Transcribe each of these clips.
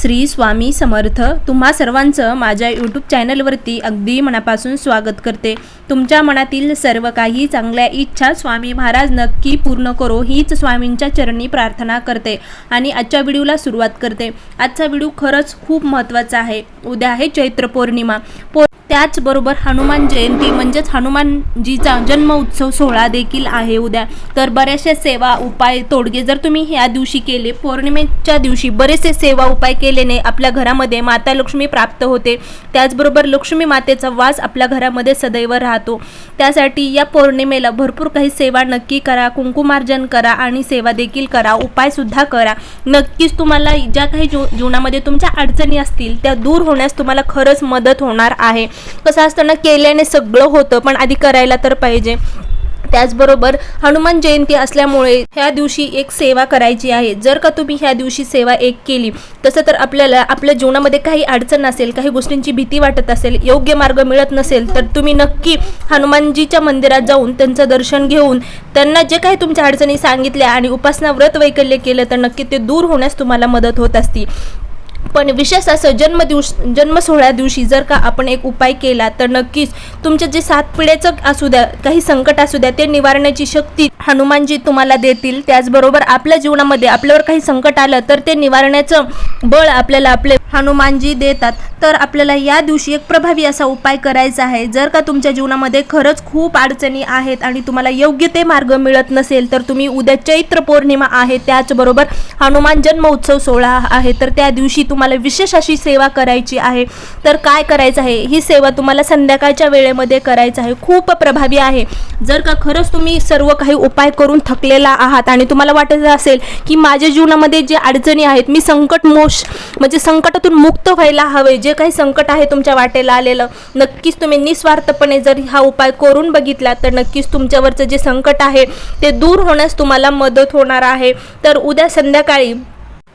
श्री स्वामी समर्थ. तुम्हा सर्वांचं माझ्या यूट्यूब चॅनलवरती अगदी मनापासून स्वागत करते. तुमच्या मनातील सर्व काही चांगल्या इच्छा स्वामी महाराज नक्की पूर्ण करो हीच स्वामींच्या चरणी प्रार्थना करते आणि आजच्या व्हिडिओला सुरुवात करते. आजचा व्हिडिओ खरंच खूप महत्त्वाचा आहे. उद्या आहे चैत्र पौर्णिमा. पौ त्याचबरोबर हनुमान जयंती म्हणजेच हनुमानजीचा जन्म उत्सव सोहळा देखील आहे उद्या. तर बऱ्याचशा सेवा उपाय तोडगे जर तुम्ही ह्या दिवशी केले पौर्णिमेच्या दिवशी बरेचसे सेवा उपाय केल्याने आपल्या घरामध्ये माता लक्ष्मी प्राप्त होते. त्याचबरोबर लक्ष्मी मातेचा वास आपल्या घरामध्ये सदैव राहतो. त्यासाठी या पौर्णिमेला भरपूर काही सेवा नक्की करा कुंकुमार्जन करा आणि सेवा देखील करा उपायसुद्धा करा. नक्कीच तुम्हाला ज्या काही जीव जीवनामध्ये तुमच्या अडचणी असतील त्या दूर होण्यास तुम्हाला खरंच मदत होणार आहे. कसं असतं ना केल्याने सगळं होतं पण आधी करायला तर पाहिजे. त्याचबरोबर हनुमान जयंती असल्यामुळे ह्या दिवशी एक सेवा करायची आहे. जर का तुम्ही ह्या दिवशी सेवा एक केली तसं तर आपल्याला आपल्या जीवनामध्ये काही अडचण असेल काही गोष्टींची भीती वाटत असेल योग्य मार्ग मिळत नसेल तर तुम्ही नक्की हनुमानजीच्या मंदिरात जाऊन त्यांचं दर्शन घेऊन त्यांना जे काही तुमच्या अडचणी सांगितल्या आणि उपासना व्रत वैकल्य केलं तर नक्की ते दूर होण्यास तुम्हाला मदत होत असती. पण विशेष असं जन्म दिवस जन्म सोहळ्या दिवशी जर का आपण एक उपाय केला तर नक्कीच तुमचे जे सात पिढ्याचं असू द्या काही संकट असू द्या ते निवारण्याची शक्ती हनुमानजी तुम्हाला देतील. त्याचबरोबर आपल्या जीवनामध्ये आपल्यावर काही संकट आलं तर ते निवारण्याचं बळ आपल्याला आपले हनुमानजी देतात तर आपल्याला या दिवशी एक प्रभावी असा उपाय करायचा आहे. जर का तुमच्या जीवनामध्ये खरंच खूप अडचणी आहेत आणि तुम्हाला योग्य ते मार्ग मिळत नसेल तर तुम्ही उद्या चैत्र पौर्णिमा आहे त्याचबरोबर हनुमान जन्मोत्सव सोहळा आहे तर त्या दिवशी तुम्हाला विशेष अशी सेवा करायची आहे. तर काय करायचं आहे? ही सेवा तुम्हाला संध्याकाळच्या वेळेमध्ये करायचं आहे. खूप प्रभावी आहे. जर का खरंच तुम्ही सर्व काही उपाय करून थकलेला आहात आणि तुम्हाला वाटत असेल की माझ्या जीवनामध्ये जे अडचणी आहेत मी संकट मोश म्हणजे संकट संकटातून मुक्त व्हायला हवे. जे काही संकट आहे तुमच्या वाटेला आलेलं नक्कीच तुम्ही निस्वार्थपणे जर हा उपाय करून बघितला तर नक्कीच तुमच्यावरचं जे संकट आहे ते दूर होण्यास तुम्हाला मदत होणार आहे. तर उद्या संध्याकाळी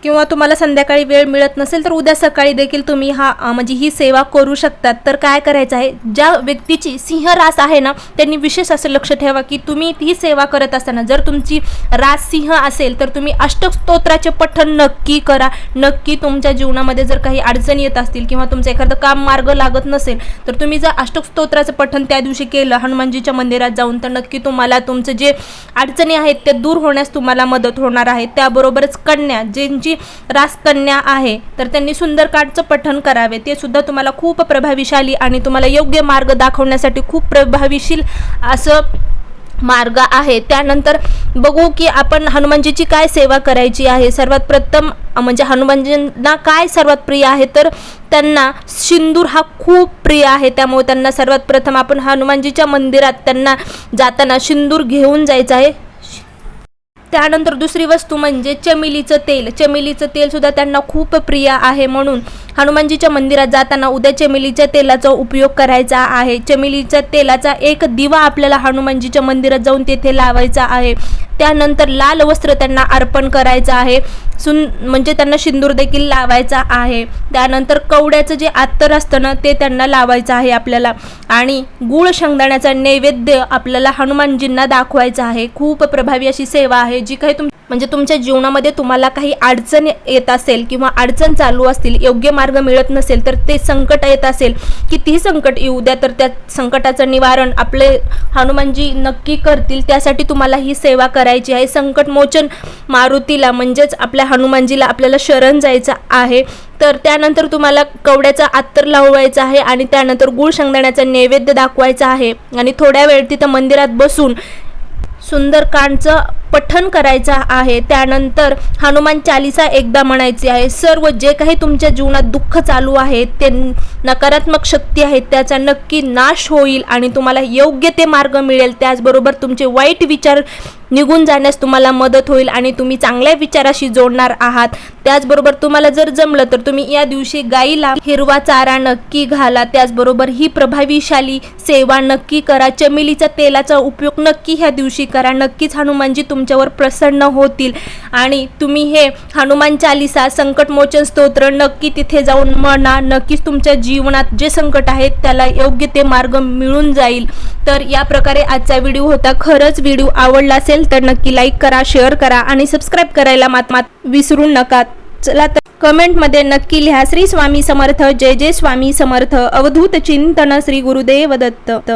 किंवा तुम्हाला संध्याकाळी वेळ मिळत नसेल तर उद्या सकाळी देखील तुम्ही हा म्हणजे ही सेवा करू शकतात. तर काय करायचं आहे? ज्या व्यक्तीची सिंह रास आहे ना त्यांनी विशेष असं लक्ष ठेवा की तुम्ही ही सेवा करत असताना जर तुमची रास सिंह असेल तर तुम्ही अष्टस्तोत्राचे पठण नक्की करा. नक्की तुमच्या जीवनामध्ये जर काही अडचणी येत असतील किंवा तुमचं एखादं काम मार्ग लागत नसेल तर तुम्ही जर अष्टस्तोत्राचं पठण त्या दिवशी केलं हनुमानजीच्या मंदिरात जाऊन तर नक्की तुम्हाला तुमचं जे अडचणी आहेत ते दूर होण्यास तुम्हाला मदत होणार आहे. त्याबरोबरच कन्या ज्यांची जी रासकन्या आहे तर त्यांनी सुंदरकांडचं पठण करावे. ते सुद्धा तुम्हाला खूप प्रभावीशाली आणि तुम्हाला योग्य मार्ग दाखवण्यासाठी खूप प्रभावीशील असं मार्ग आहे. त्यानंतर बघू की आपण हनुमानजीची काय सेवा करायची आहे. सर्वात प्रथम म्हणजे हनुमानजींना काय सर्वात प्रिय आहे तर त्यांना सिंदूर हा खूप प्रिय आहे. त्यामुळे त्यांना सर्वात प्रथम आपण हनुमानजीच्या मंदिरात त्यांना जाताना सिंदूर घेऊन जायचं आहे. त्यानंतर दुसरी वस्तू म्हणजे चमेलीचं तेल. चमेलीचं तेल सुद्धा त्यांना खूप प्रिय आहे म्हणून हनुमानजीच्या मंदिरात जाताना उद्या चमेलीच्या तेलाचा उपयोग करायचा आहे. चमेलीच्या तेलाचा एक दिवा आपल्याला हनुमानजीच्या मंदिरात जाऊन तेथे लावायचा आहे. त्यानंतर लाल वस्त्र त्यांना अर्पण करायचं आहे. सुन म्हणजे त्यांना सिंदूर देखील लावायचा आहे. त्यानंतर कवड्याचं जे अत्तर असतं ना ते त्यांना लावायचं आहे आपल्याला. आणि गुळ शेंगदाण्याचा नैवेद्य आपल्याला हनुमानजींना दाखवायचा आहे. खूप प्रभावी अशी सेवा आहे जी काही तुम म्हणजे तुमच्या जीवनामध्ये तुम्हाला काही अडचण येत असेल किंवा अडचण चालू असतील योग्य मार्ग मिळत नसेल तर ते संकट येत असेल कितीही संकट येऊ द्या तर त्या संकटाचं निवारण आपले हनुमानजी नक्की करतील. त्यासाठी तुम्हाला ही सेवा करायची आहे. संकटमोचन मारुतीला म्हणजेच आपल्या हनुमानजीला आपल्याला शरण जायचं आहे. तर त्यानंतर तुम्हाला कवड्याचा अत्तर लावायचा आहे आणि त्यानंतर गुळ शेंगदाण्याचा नैवेद्य दाखवायचा आहे. आणि थोड्या वेळ तिथं मंदिरात बसून सुंदरकांडचं पठन करायचं आहे. त्यानंतर हनुमान चालिसा एकदा म्हणायची आहे सर्व जे काही तुमच्या जीवनात दुःख चालू आहे ते नकारात्मक शक्ती आहेत त्याचा नक्की नाश होईल आणि तुम्हाला योग्य ते मार्ग मिळेल. त्याचबरोबर तुमचे वाईट विचार निघून जाण्यास तुम्हाला मदत होईल आणि तुम्ही चांगल्या विचाराशी जोडणार आहात. त्याचबरोबर तुम्हाला जर जमलं तर तुम्ही या दिवशी गाईला हिरवा चारा नक्की घाला. त्याचबरोबर ही प्रभावीशाली सेवा नक्की करा. चमेलीच्या तेलाचा उपयोग नक्की ह्या दिवशी करा. नक्कीच हनुमानजी तुमच्यावर प्रसन्न होतील. आणि तुम्ही हे हनुमान चालिसा संकटमोचन स्तोत्र नक्की तिथे जाऊन म्हणा नक्कीच तुमच्या जीवनात जे संकट आहेत त्याला योग्य ते मार्ग मिळून जाईल. तर या प्रकारे आजचा व्हिडिओ होता. खरंच व्हिडिओ आवडला असेल तर नक्की लाईक करा शेअर करा आणि सबस्क्राईब करायला मात मात विसरू नका. चला तर कमेंटमध्ये नक्की लिहा. श्री स्वामी समर्थ जय जय स्वामी समर्थ. अवधूत चिंतन श्री गुरुदेव दत्त.